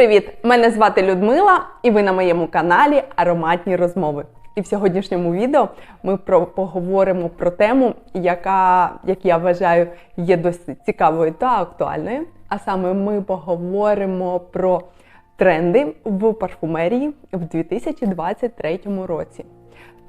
привіт! Мене звати Людмила, і ви на моєму каналі Ароматні розмови. І в сьогоднішньому відео ми про, поговоримо про тему, яка, як я вважаю, є досить цікавою та актуальною. А саме ми поговоримо про тренди в парфумерії в 2023 році.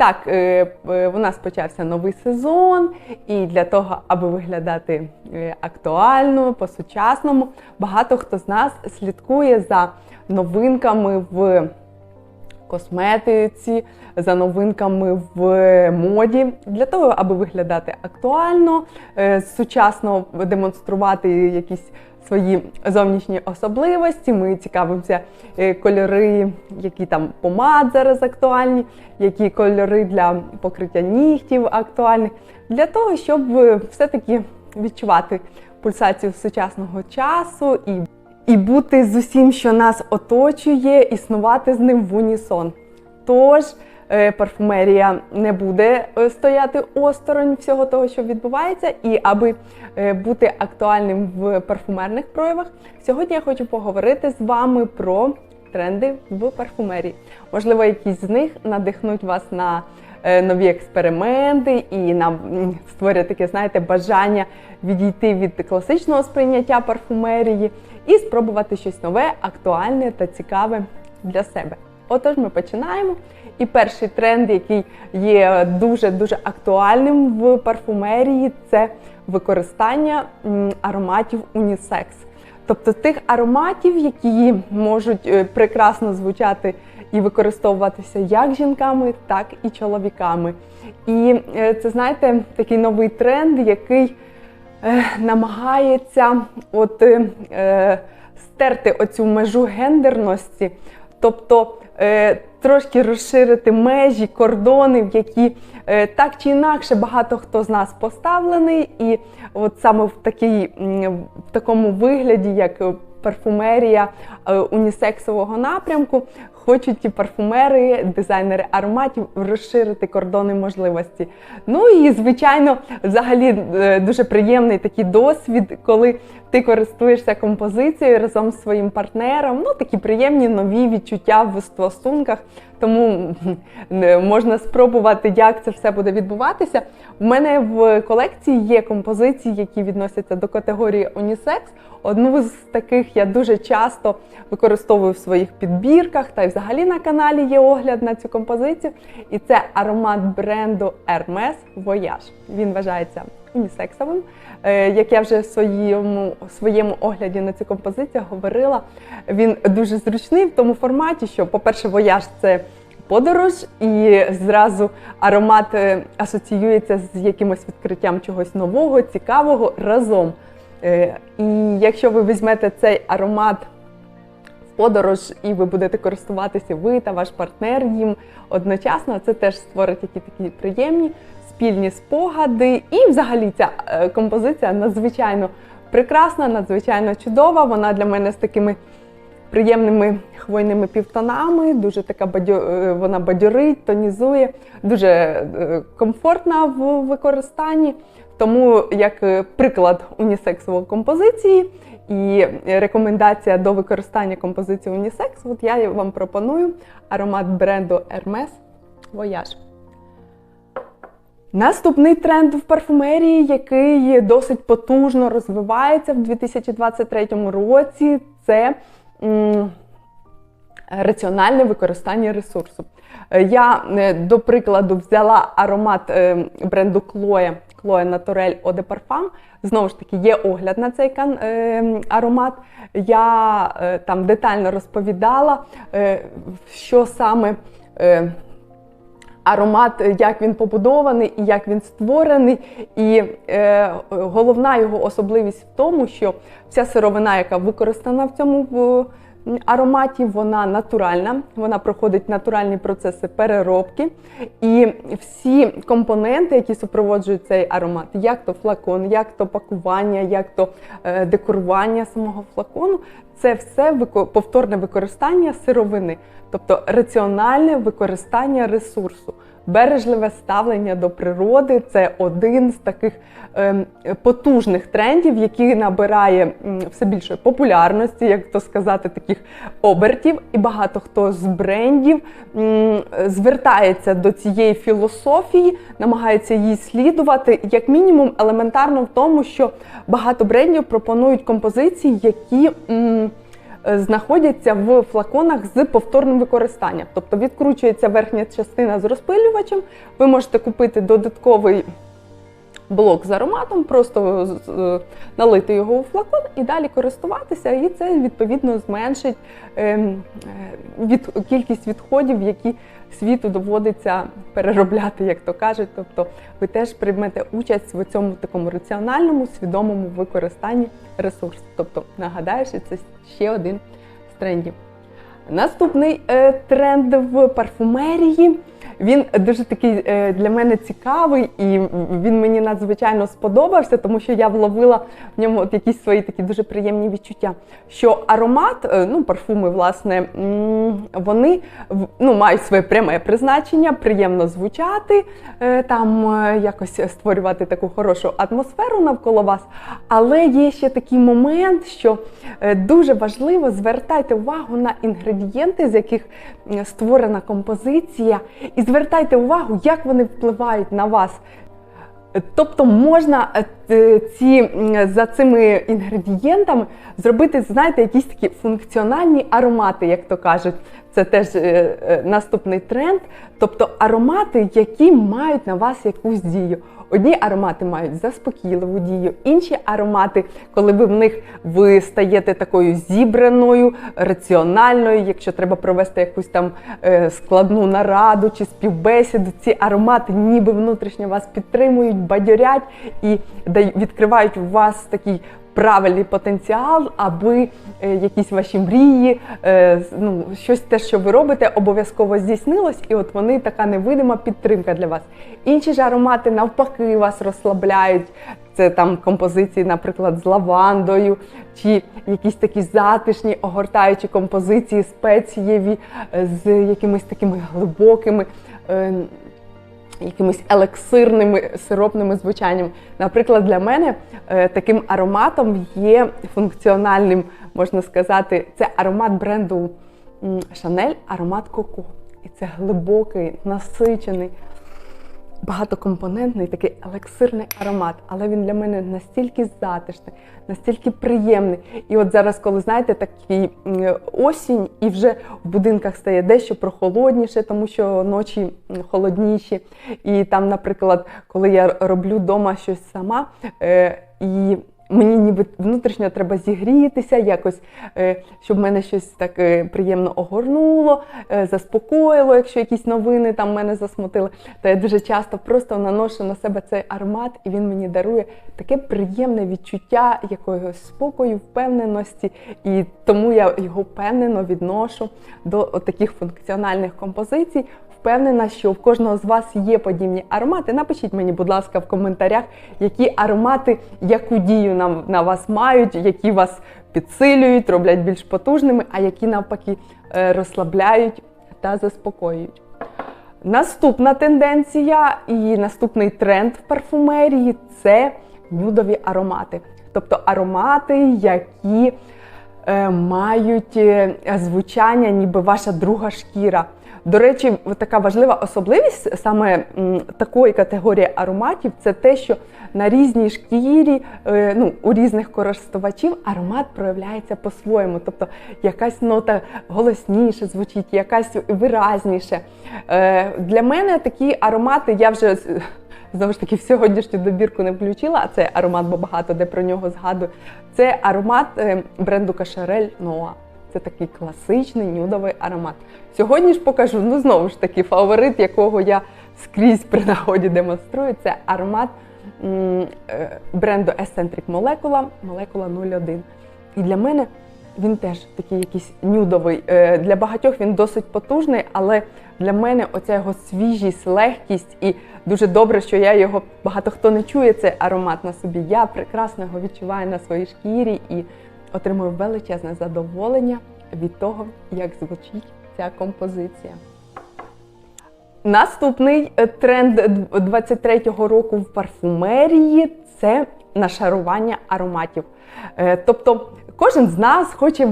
Так, е, е, у нас почався новий сезон, і для того, аби виглядати е, актуально, по-сучасному, багато хто з нас слідкує за новинками в косметиці, за новинками в моді, для того, аби виглядати актуально, е, сучасно демонструвати якісь свої зовнішні особливості. Ми цікавимося е, кольори, які там помад зараз актуальні, які кольори для покриття нігтів актуальні, для того, щоб е, все-таки відчувати пульсацію сучасного часу і, і бути з усім, що нас оточує, існувати з ним в унісон. Тож парфумерія не буде е, стояти осторонь всього того, що відбувається, і аби е, бути актуальним в парфумерних проявах, сьогодні я хочу поговорити з вами про тренди в парфумерії. Можливо, якісь з них надихнуть вас на е, нові експерименти і на м, створять таке, знаєте, бажання відійти від класичного сприйняття парфумерії і спробувати щось нове, актуальне та цікаве для себе. Отож, ми починаємо. І перший тренд, який є дуже-дуже актуальним в парфумерії, це використання ароматів унісекс. Тобто тих ароматів, які можуть е, прекрасно звучати і використовуватися як жінками, так і чоловіками. І е, це, знаєте, такий новий тренд, який е, намагається от, е, стерти оцю межу гендерності, тобто е, трошки розширити межі, кордони, в які е, так чи інакше багато хто з нас поставлений, і от саме в, такій, в такому вигляді, як е, парфумерія е, унісексового напрямку, хочуть ті парфумери, дизайнери ароматів розширити кордони можливості. Ну і звичайно, взагалі е, дуже приємний такий досвід, коли ти користуєшся композицією разом з своїм партнером. Ну такі приємні нові відчуття в стосунках. Тому е, можна спробувати, як це все буде відбуватися. У мене в колекції є композиції, які відносяться до категорії унісекс. Одну з таких я дуже часто використовую в своїх підбірках, та взагалі на каналі є огляд на цю композицію. І це аромат бренду Hermes Voyage. Він вважається унісексовим. Е, Як я вже в своєму, своєму огляді на цю композицію говорила, він дуже зручний в тому форматі, що, по-перше, вояж це подорож, і зразу аромат е, асоціюється з якимось відкриттям чогось нового, цікавого разом. Е, І якщо ви візьмете цей аромат подорож і ви будете користуватися ви та ваш партнер їм одночасно, це теж створить які такі приємні спільні спогади. І взагалі ця е, композиція надзвичайно прекрасна, надзвичайно чудова. Вона для мене з такими приємними хвойними півтонами, дуже така бадьо... е, вона бадьорить, тонізує, дуже е, комфортна в використанні. Тому як е, приклад унісексової композиції і рекомендація до використання композиції унісекс, от я вам пропоную аромат бренду Hermes Voyage. Наступний тренд в парфумерії, який досить потужно розвивається в 2023 році, це раціональне використання ресурсу. Е, Я, е, до прикладу, взяла аромат е, бренду Клоє Клоє Натурель Eau de. Знову ж таки, є огляд на цей аромат. Я там детально розповідала, що саме. Е, аромат, як він побудований і як він створений. І е, головна його особливість в тому, що вся сировина, яка використана в цьому в, ароматі, вона натуральна, вона проходить натуральні процеси переробки. І всі компоненти, які супроводжують цей аромат, як то флакон, як то пакування, як то е, декорування самого флакону, це все повторне використання сировини, тобто раціональне використання ресурсу. Бережливе ставлення до природи це один з таких ем, потужних трендів, який набирає все більшої популярності, як то сказати, таких обертів. І багато хто з брендів звертається до цієї філософії, намагається її слідувати, як мінімум, елементарно в тому, що багато брендів пропонують композиції, які. м, знаходяться в флаконах з повторним використанням. Тобто відкручується верхня частина з розпилювачем. Ви можете купити додатковий блок з ароматом, просто е, налити його у флакон і далі користуватися, і це відповідно зменшить ем, е, від, кількість відходів, які світу доводиться переробляти, як то кажуть. Тобто ви теж приймете участь в цьому такому раціональному, свідомому використанні ресурсу. Тобто, нагадаю, що це ще один з трендів. Наступний е, тренд в парфумерії. Він дуже такий е, для мене цікавий, і він мені надзвичайно сподобався, тому що я вловила в ньому от якісь свої такі дуже приємні відчуття. Що аромат, е, ну парфуми, власне, вони ну, мають своє пряме призначення, приємно звучати, е, там якось створювати таку хорошу атмосферу навколо вас. Але є ще такий момент, що дуже важливо звертайте увагу на інгредієнти, з яких створена композиція, і звертайте увагу, як вони впливають на вас. Тобто можна е, ці за цими інгредієнтами зробити, знаєте, якісь такі функціональні аромати, як то кажуть. Це теж е, е, наступний тренд. Тобто аромати, які мають на вас якусь дію. Одні аромати мають заспокійливу дію, інші аромати, коли ви в них ви стаєте такою зібраною, раціональною. Якщо треба провести якусь там е, складну нараду чи співбесіду, ці аромати ніби внутрішньо вас підтримують, бадьорять і відкривають у вас такий правильний потенціал, аби е, якісь ваші мрії, е, ну, щось те, що ви робите, обов'язково здійснилось, і от вони така невидима підтримка для вас. Інші ж аромати навпаки вас розслабляють. Це там композиції, наприклад, з лавандою, чи якісь такі затишні, огортаючі композиції, спецієві, е, з якимись такими глибокими. Якимись елексирними сиропними звучанням. Наприклад, для мене е, таким ароматом є функціональним, можна сказати, це аромат бренду Шанель, аромат Коко. І це глибокий, насичений, багатокомпонентний, такий елексирний аромат, але він для мене настільки затишний, настільки приємний. І от зараз, коли знаєте, такий осінь, і вже в будинках стає дещо прохолодніше, тому що ночі холодніші. І там, наприклад, коли я роблю вдома щось сама, е, і Мені ніби внутрішньо треба зігрітися, якось, е, щоб мене щось так е, приємно огорнуло, е, заспокоїло, якщо якісь новини там мене засмутили. То я дуже часто просто наношу на себе цей аромат, і він мені дарує таке приємне відчуття якогось спокою, впевненості. І тому я його впевнено відношу до таких функціональних композицій. Впевнена, що в кожного з вас є подібні аромати. Напишіть мені, будь ласка, в коментарях, які аромати, яку дію на, на вас мають, які вас підсилюють, роблять більш потужними, а які навпаки е, розслабляють та заспокоюють. Наступна тенденція і наступний тренд в парфумерії це нюдові аромати. Тобто аромати, які е, мають е, звучання, ніби ваша друга шкіра. До речі, така важлива особливість саме такої категорії ароматів це те, що на різній шкірі, е, ну, у різних користувачів аромат проявляється по-своєму. Тобто якась нота голосніше звучить, якась виразніше. Е, Для мене такі аромати я вже знову ж таки в сьогоднішню добірку не включила, а це аромат, бо багато де про нього згадую. Це аромат е, бренду Кашарель Ноа. Це такий класичний нюдовий аромат. Сьогодні ж покажу, ну знову ж таки, фаворит, якого я скрізь при нагоді демонструю, це аромат е, бренду Eccentric Molecula, Molecula 01. І для мене він теж такий якийсь нюдовий. Е, Для багатьох він досить потужний, але для мене оця його свіжість, легкість і дуже добре, що я його багато хто не чує цей аромат на собі. Я прекрасно його відчуваю на своїй шкірі і отримую величезне задоволення від того, як звучить ця композиція. Наступний е, тренд 23-го року в парфумерії це нашарування ароматів. Е, Тобто кожен з нас хоче,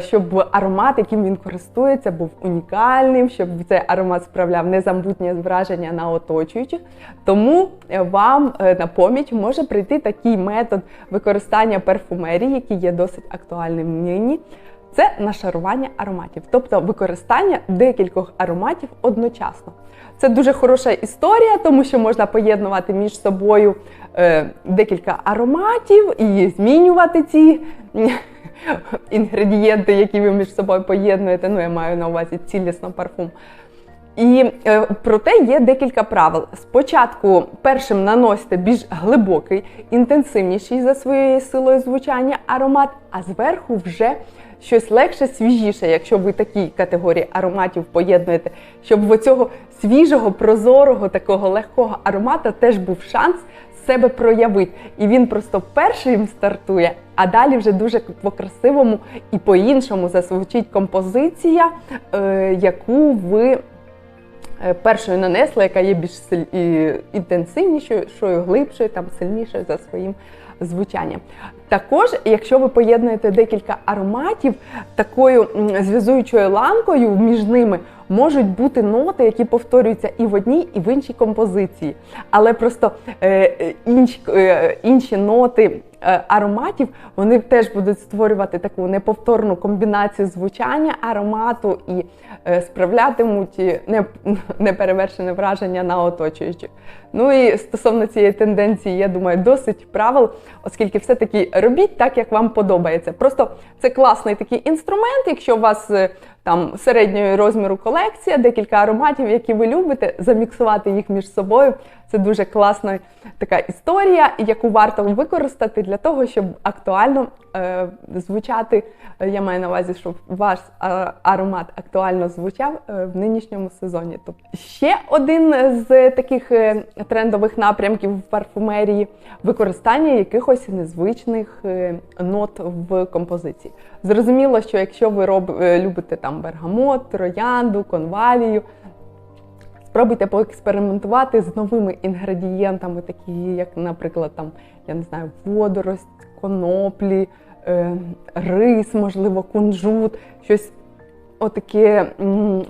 щоб аромат, яким він користується, був унікальним, щоб цей аромат справляв незабутнє враження на оточуючих. Тому е, вам е, на поміч може прийти такий метод використання парфумерії, який є досить актуальним нині. Це нашарування ароматів, тобто використання декількох ароматів одночасно. Це дуже хороша історія, тому що можна поєднувати між собою е, декілька ароматів і змінювати ці інгредієнти, які ви між собою поєднуєте. Ну, я маю на увазі цілісно парфум. І е, проте є декілька правил. Спочатку першим наносите більш глибокий, інтенсивніший за своєю силою звучання аромат, а зверху вже щось легше, свіжіше, якщо ви такі категорії ароматів поєднуєте, щоб в цього свіжого, прозорого, такого легкого аромата теж був шанс себе проявити. І він просто першим стартує, а далі вже дуже по-красивому і по-іншому зазвучить композиція, е, яку ви е, першою нанесли, яка є більш інтенсивнішою, шою глибшою, там сильнішою за своїм звучанням. Також, якщо ви поєднуєте декілька ароматів, такою зв'язуючою ланкою між ними можуть бути ноти, які повторюються і в одній, і в іншій композиції. Але просто е, е, інші, е, інші ноти е, ароматів вони теж будуть створювати таку неповторну комбінацію звучання аромату і е, справлятимуть не, неперевершене враження на оточуючих. Ну і стосовно цієї тенденції, я думаю, досить правил, оскільки все-таки робіть так, як вам подобається. Просто це класний такий інструмент, якщо у вас там середньої розміру колекція, декілька ароматів, які ви любите, заміксувати їх між собою. Це дуже класна така історія, яку варто використати для того, щоб актуально е, звучати. Я маю на увазі, щоб ваш аромат актуально звучав е, в нинішньому сезоні. Тобто ще один з таких е, трендових напрямків в парфумерії використання якихось незвичних е, нот в композиції. Зрозуміло, що якщо ви роб, любите там бергамот, троянду, конвалію, спробуйте поекспериментувати з новими інгредієнтами, такі як, наприклад, там, я не знаю, водорость, коноплі, е, рис, можливо, кунжут, щось отаке. м,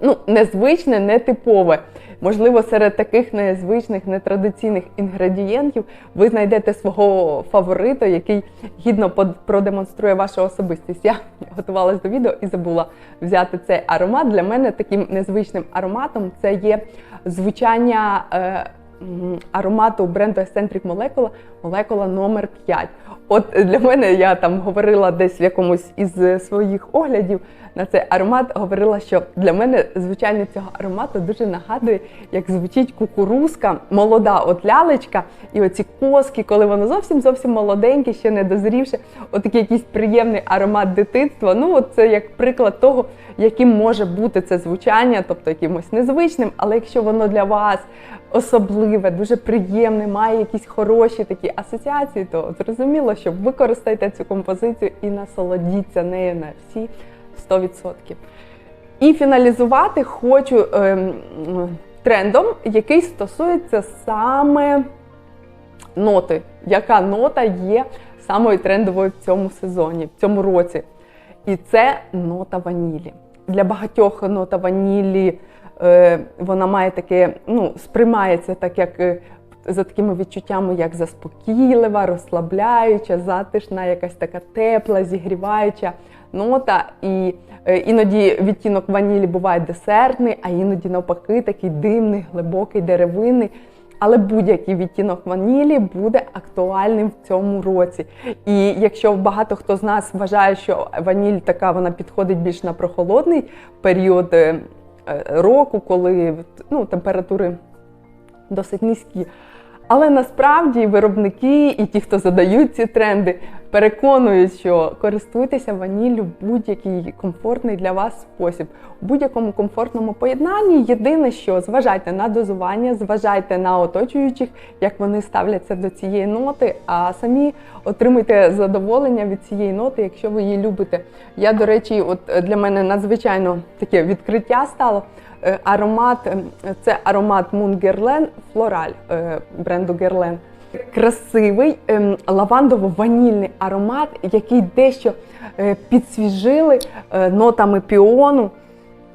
Ну, незвичне, нетипове. Можливо, серед таких незвичних, нетрадиційних інгредієнтів ви знайдете свого фаворита, який гідно продемонструє вашу особистість. Я готувалась до відео і забула взяти цей аромат. Для мене таким незвичним ароматом це є звучання е, аромату бренду Eccentric Molecula, молекула номер 5. От для мене я там говорила десь в якомусь із своїх оглядів на цей аромат, говорила, що для мене звучання цього аромату дуже нагадує, як звучить кукурузка, молода от лялечка, і оці коски, коли воно зовсім зовсім молоденьке, ще не дозрівше, отакий якийсь приємний аромат дитинства. Ну, от це як приклад того, яким може бути це звучання, тобто якимось незвичним, але якщо воно для вас особливе, дуже приємне, має якісь хороші такі асоціації, то зрозуміло, що використайте цю композицію і насолодіться нею на всі 100%. І фіналізувати хочу ем, трендом, який стосується саме ноти. Яка нота є самою трендовою в цьому сезоні, в цьому році? І це нота ванілі. Для багатьох нота ванілі вона має таке, ну, сприймається так, як е, за такими відчуттями, як заспокійлива, розслабляюча, затишна, якась така тепла, зігріваюча нота. І е, іноді відтінок ванілі буває десертний, а іноді навпаки такий димний, глибокий, деревинний. Але будь-який відтінок ванілі буде актуальним в цьому році. І якщо багато хто з нас вважає, що ваніль така вона підходить більш на прохолодний період е, е, року, коли ну, температури досить низькі. Але насправді виробники і ті, хто задають ці тренди, переконують, що користуйтеся ваніллю будь-який комфортний для вас спосіб, у будь-якому комфортному поєднанні. Єдине, що зважайте на дозування, зважайте на оточуючих, як вони ставляться до цієї ноти, а самі отримуйте задоволення від цієї ноти, якщо ви її любите. Я, до речі, от е, для мене надзвичайно таке відкриття стало. Е, Аромат е, це аромат Moon Guerlain Floral бренду Guerlain. Красивий ем, лавандово-ванільний аромат, який дещо е, підсвіжили е, нотами піону.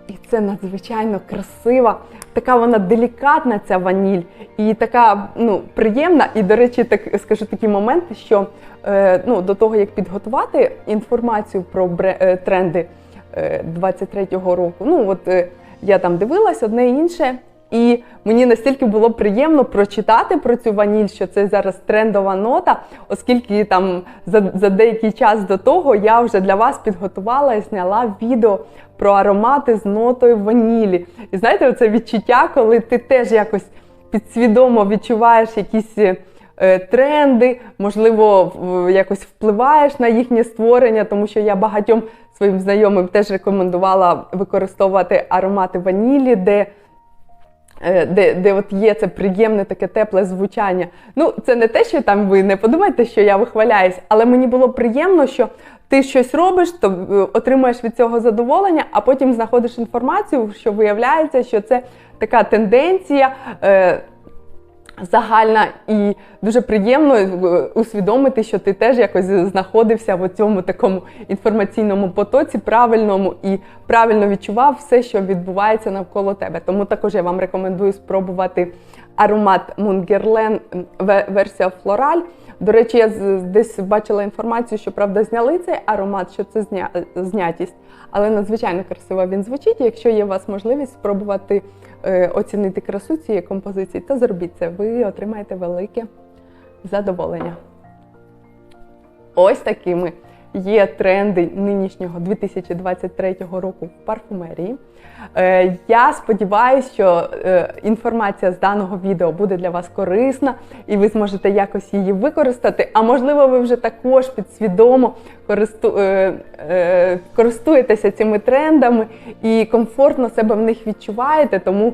І це надзвичайно красива, така вона делікатна, ця ваніль, і така ну, приємна. І, до речі, так скажу такі моменти, що е, ну, до того, як підготувати інформацію про тренди е, 23-го року, ну от я там дивилась одне і інше. І мені настільки було приємно прочитати про цю ваніль, що це зараз трендова нота, оскільки там за, за деякий час до того я вже для вас підготувала і зняла відео про аромати з нотою ванілі. І знаєте, оце відчуття, коли ти теж якось підсвідомо відчуваєш якісь е, тренди, можливо, якось впливаєш на їхнє створення, тому що я багатьом своїм знайомим теж рекомендувала використовувати аромати ванілі, де де, де от є це приємне таке тепле звучання. Ну, це не те, що там ви не подумайте, що я вихваляюсь, але мені було приємно, що ти щось робиш, то е, отримуєш від цього задоволення, а потім знаходиш інформацію, що виявляється, що це така тенденція. Е, Загальна і дуже приємно е, усвідомити, що ти теж якось знаходився в цьому такому інформаційному потоці правильному і правильно відчував все, що відбувається навколо тебе. Тому також я вам рекомендую спробувати аромат Мунгерлен версія Флораль. До речі, я десь бачила інформацію, що правда зняли цей аромат, що це зня... знятість, але надзвичайно красиво він звучить. Якщо є у вас можливість спробувати е, оцінити красу цієї композиції, то зробіть це. Ви отримаєте велике задоволення. Ось такими є тренди нинішнього 2023 року в парфумерії. Е, Я сподіваюся, що е, інформація з даного відео буде для вас корисна і ви зможете якось її використати. А можливо, ви вже також підсвідомо е, користуєтеся цими трендами і комфортно себе в них відчуваєте. Тому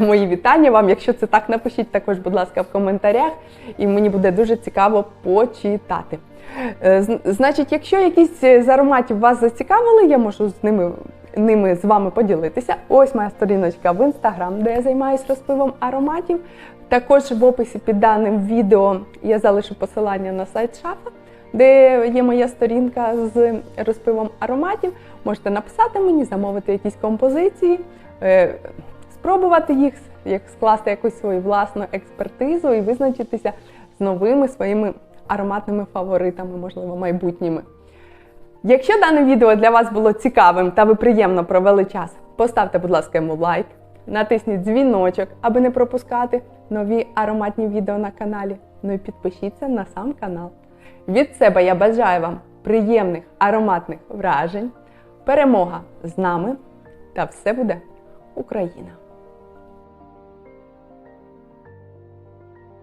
мої вітання вам. Якщо це так, напишіть також, будь ласка, в коментарях, і мені буде дуже цікаво почитати. Е, Значить, якщо якісь з ароматів вас зацікавили, я можу з ними, ними з вами поділитися. Ось моя сторіночка в інстаграм, де я займаюся розпивом ароматів. Також в описі під даним відео я залишу посилання на сайт шафа, де є моя сторінка з розпивом ароматів. Можете написати мені, замовити якісь композиції, е, спробувати їх, як скласти якусь свою власну експертизу і визначитися з новими своїми ароматними фаворитами, можливо, майбутніми. Якщо дане відео для вас було цікавим та ви приємно провели час, поставте, будь ласка, йому лайк, натисніть дзвіночок, аби не пропускати нові ароматні відео на каналі. Ну і підпишіться на сам канал. Від себе я бажаю вам приємних ароматних вражень, перемога з нами та все буде Україна!